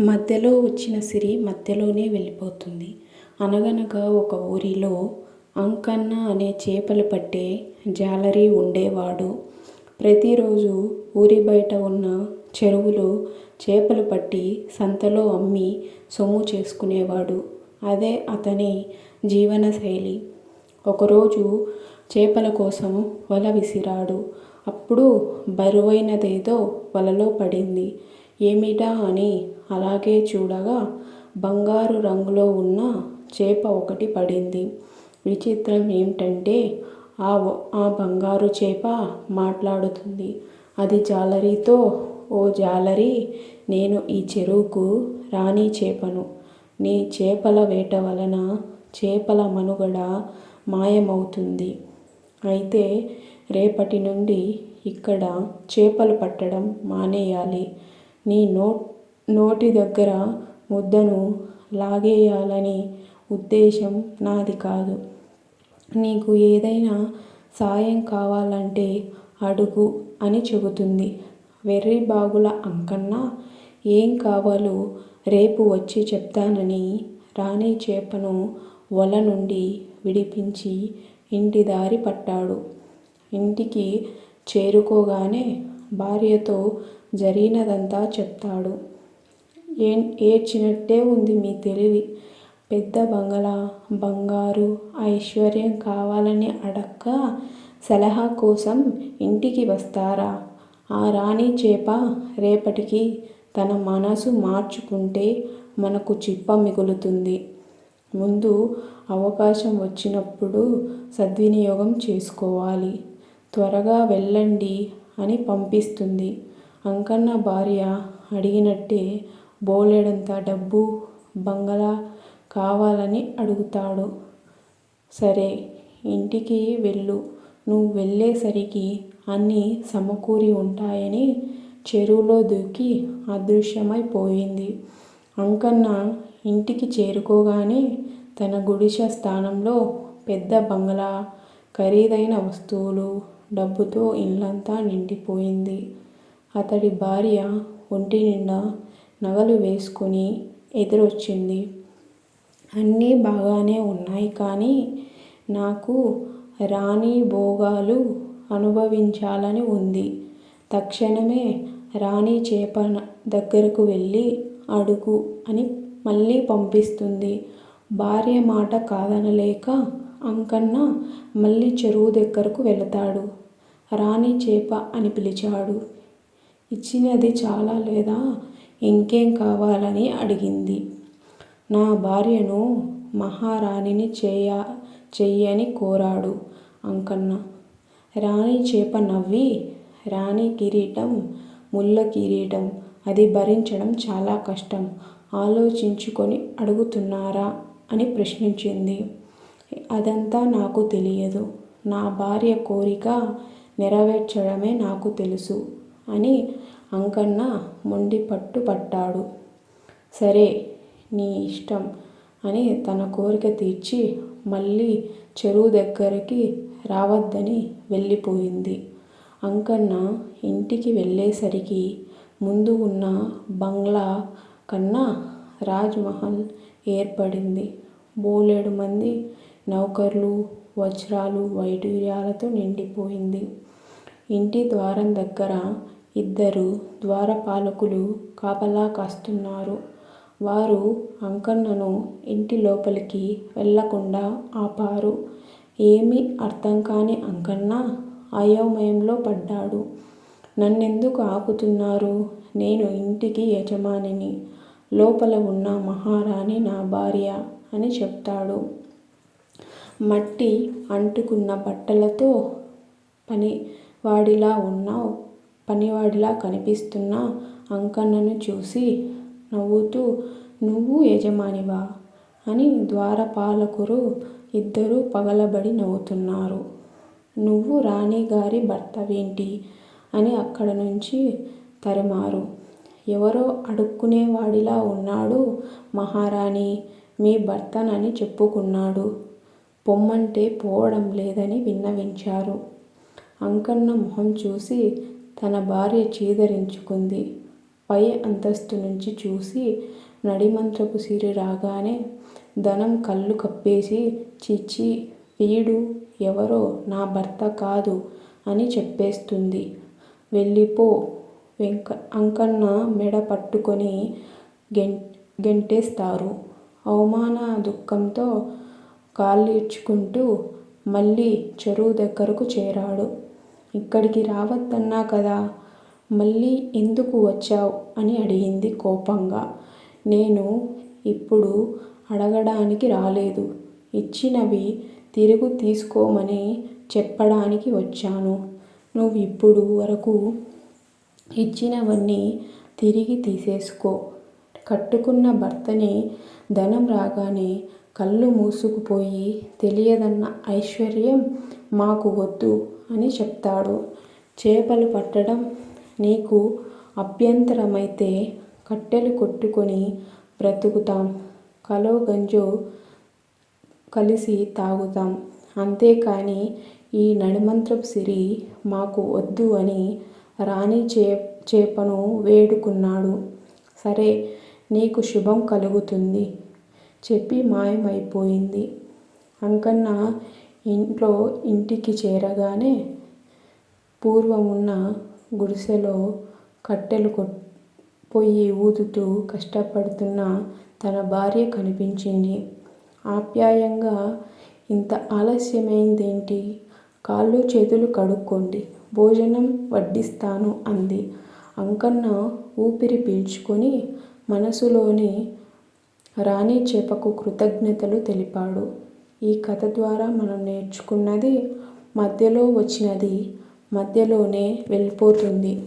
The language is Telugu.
మధ్యలో వచ్చిన సిరి మధ్యలోనే వెళ్ళిపోతుంది. అనగనగా ఒక ఊరిలో అంకన్న అనే చేపలు పట్టే జాలరీ ఉండేవాడు. ప్రతిరోజు ఊరి బయట ఉన్న చెరువులో చేపలు పట్టి సంతలో అమ్మి సొమ్ము చేసుకునేవాడు. అదే అతని జీవనశైలి. ఒకరోజు చేపల కోసం వల విసిరాడు. అప్పుడు బరువైనదేదో వలలో పడింది. ఏమిటా అని అలాగే చూడగా బంగారు రంగులో ఉన్న చేప ఒకటి పడింది. విచిత్రం ఏమిటంటే ఆ బంగారు చేప మాట్లాడుతుంది. అది జాలరితో ఓ జాలరీ! నేను ఈ చెరువుకు రాణి చేపను. నీ చేపల వేట వలన చేపల మనుగడ మాయమవుతుంది. అయితే రేపటి నుండి ఇక్కడ చేపలు పట్టడం మానేయాలి నీ నోటి దగ్గర ముద్దను లాగేయాలని ఉద్దేశం నాది కాదు. నీకు ఏదైనా సాయం కావాలంటే అడుగు అని చెబుతుంది. వెర్రి బాగుల అంకన్న ఏం కావాలో రేపు వచ్చి చెప్తానని రాణి చేపను వల నుండి విడిపించి ఇంటి దారి పట్టాడు. ఇంటికి చేరుకోగానే భార్యతో జరిగినదంతా చెప్తాడు. ఏడ్చినట్టే ఉంది మీ తెలివి. పెద్ద బంగళా, బంగారు, ఐశ్వర్యం కావాలని అడక్క సలహా కోసం ఇంటికి వస్తారా? ఆ రాణి చేప రేపటికి తన మనసు మార్చుకుంటే మనకు చిప్ప మిగులుతుంది. ముందు అవకాశం వచ్చినప్పుడు సద్వినియోగం చేసుకోవాలి. త్వరగా వెళ్ళండి అని పంపిస్తుంది. అంకన్న భార్య అడిగినట్టే బోలెడంత డబ్బు, బంగళా కావాలని అడుగుతాడు. సరే ఇంటికి వెళ్ళు. నువ్వు వెళ్ళేసరికి అన్నీ సమకూరి ఉంటాయని చెరువులో దూకి అదృశ్యమైపోయింది అంకన్న ఇంటికి చేరుకోగానే తన గుడిసె స్థానంలో పెద్ద బంగళా, ఖరీదైన వస్తువులు, డబ్బుతో ఇల్లంతా నిండిపోయింది. అతడి భార్య ఒంటినిండా నగలు వేసుకుని ఎదురొచ్చింది. అన్నీ బాగానే ఉన్నాయి కానీ నాకు రాణి భోగాలు అనుభవించాలని ఉంది. తక్షణమే రాణి చేప దగ్గరకు వెళ్ళి అడుగు అని మళ్ళీ పంపిస్తుంది. భార్య మాట కాదనలేక అంకన్న మళ్ళీ చెరువు దగ్గరకు వెళతాడు. రాణి చేప అని పిలిచాడు. ఇచ్చినది చాలా లేదా ఇంకేం కావాలని అడిగింది. నా భార్యను మహారాణిని చేయ చెయ్యని కోరాడు అంకన్న. రాణి చేప నవ్వి రాణి కిరీటం ముళ్ళ కిరీటం. అది భరించడం చాలా కష్టం. ఆలోచించుకొని అడుగుతున్నారా అని ప్రశ్నించింది. అదంతా నాకు తెలియదు. నా భార్య కోరిక నెరవేర్చడమే నాకు తెలుసు అని అంకన్న మొండి పట్టు పట్టాడు. సరే నీ ఇష్టం అని తన కోరిక తీర్చి మళ్ళీ చెరువు దగ్గరికి రావద్దని వెళ్ళిపోయింది. అంకన్న ఇంటికి వెళ్ళేసరికి ముందు ఉన్న బంగ్లా కన్నా రాజ్మహల్ ఏర్పడింది. బోలెడు మంది నౌకర్లు, వజ్రాలు, వైడూర్యాలతో నిండిపోయింది. ఇంటి ద్వారం దగ్గర ఇద్దరు ద్వారపాలకులు కాపలా కాస్తున్నారు. వారు అంకన్నను ఇంటి లోపలికి వెళ్ళకుండా ఆపారు. ఏమీ అర్థంకాని అంకన్న అయోమయంలో పడ్డాడు. నన్నెందుకు ఆపుతున్నారు? నేను ఇంటికి యజమానిని. లోపల ఉన్న మహారాణి నా భార్య అని చెప్తాడు. మట్టి అంటుకున్న బట్టలతో పనివాడిలా కనిపిస్తున్న అంకన్నను చూసి నవ్వుతూ నువ్వు యజమానివా? అని ద్వారపాలకులు ఇద్దరూ పగలబడి నవ్వుతున్నారు. నువ్వు రాణిగారి భర్తవేంటి? అని అక్కడ నుంచి తరిమారు. ఎవరో అడుక్కునేవాడిలా ఉన్నాడు మహారాణి మీ భర్తనని చెప్పుకున్నాడు. పొమ్మంటే పోవడం లేదని విన్నవించారు. అంకన్న మొహం చూసి తన భార్య చీదరించుకుంది. పై అంతస్తు నుంచి చూసి నడిమంత్రపు సిరి రాగానే ధనం కళ్ళు కప్పేసి చిచ్చి వీడు ఎవరో నా భర్త కాదు అని చెప్పేస్తుంది. వెళ్ళిపో వెంక అంకన్న మెడ పట్టుకొని గెంటేస్తారు. అవమాన దుఃఖంతో కాళ్ళీడ్చుకుంటూ మళ్ళీ చెరువు దగ్గరకు చేరాడు. ఇక్కడికి రావద్దన్నా కదా! మళ్ళీ ఎందుకు వచ్చావ్? అని అడిగింది కోపంగా. నేను ఇప్పుడు అడగడానికి రాలేదు. ఇచ్చినవి తిరిగి తీసుకోమని చెప్పడానికి వచ్చాను. నువ్వు ఇప్పుడు వరకు ఇచ్చినవన్నీ తిరిగి తీసేసుకో. కట్టుకున్న భర్తని ధనం రాగానే కళ్ళు మూసుకుపోయి తెలియదన్న ఐశ్వర్యం మాకు వద్దు అని చెప్తాడు. చేపలు పట్టడం నీకు అభ్యంతరమైతే కట్టెలు కొట్టుకొని బ్రతుకుతాం. కలో గంజో కలిసి తాగుతాం. అంతేకాని ఈ నడిమంత్రపు సిరి మాకు వద్దు అని రాణి చే చేపను వేడుకున్నాడు. సరే నీకు శుభం కలుగుతుంది చెప్పి మాయమైపోయింది. అంకన్న ఇంట్లో ఇంటికి చేరగానే పూర్వమున్న గుడిసెలో కట్టెల పొయ్యి ఊదుతూ కష్టపడుతున్న తన భార్య కనిపించింది. ఆప్యాయంగా ఇంత ఆలస్యమైందేంటి? కాళ్ళు చేతులు కడుక్కోండి. భోజనం వడ్డిస్తాను అంది. అంకన్న ఊపిరి పీల్చుకొని మనసులోని రాణి చేపకు కృతజ్ఞతలు తెలిపాడు. ఈ కథ ద్వారా మనం నేర్చుకున్నది మధ్యలో వచ్చినది మధ్యలోనే వెళ్ళిపోతుంది.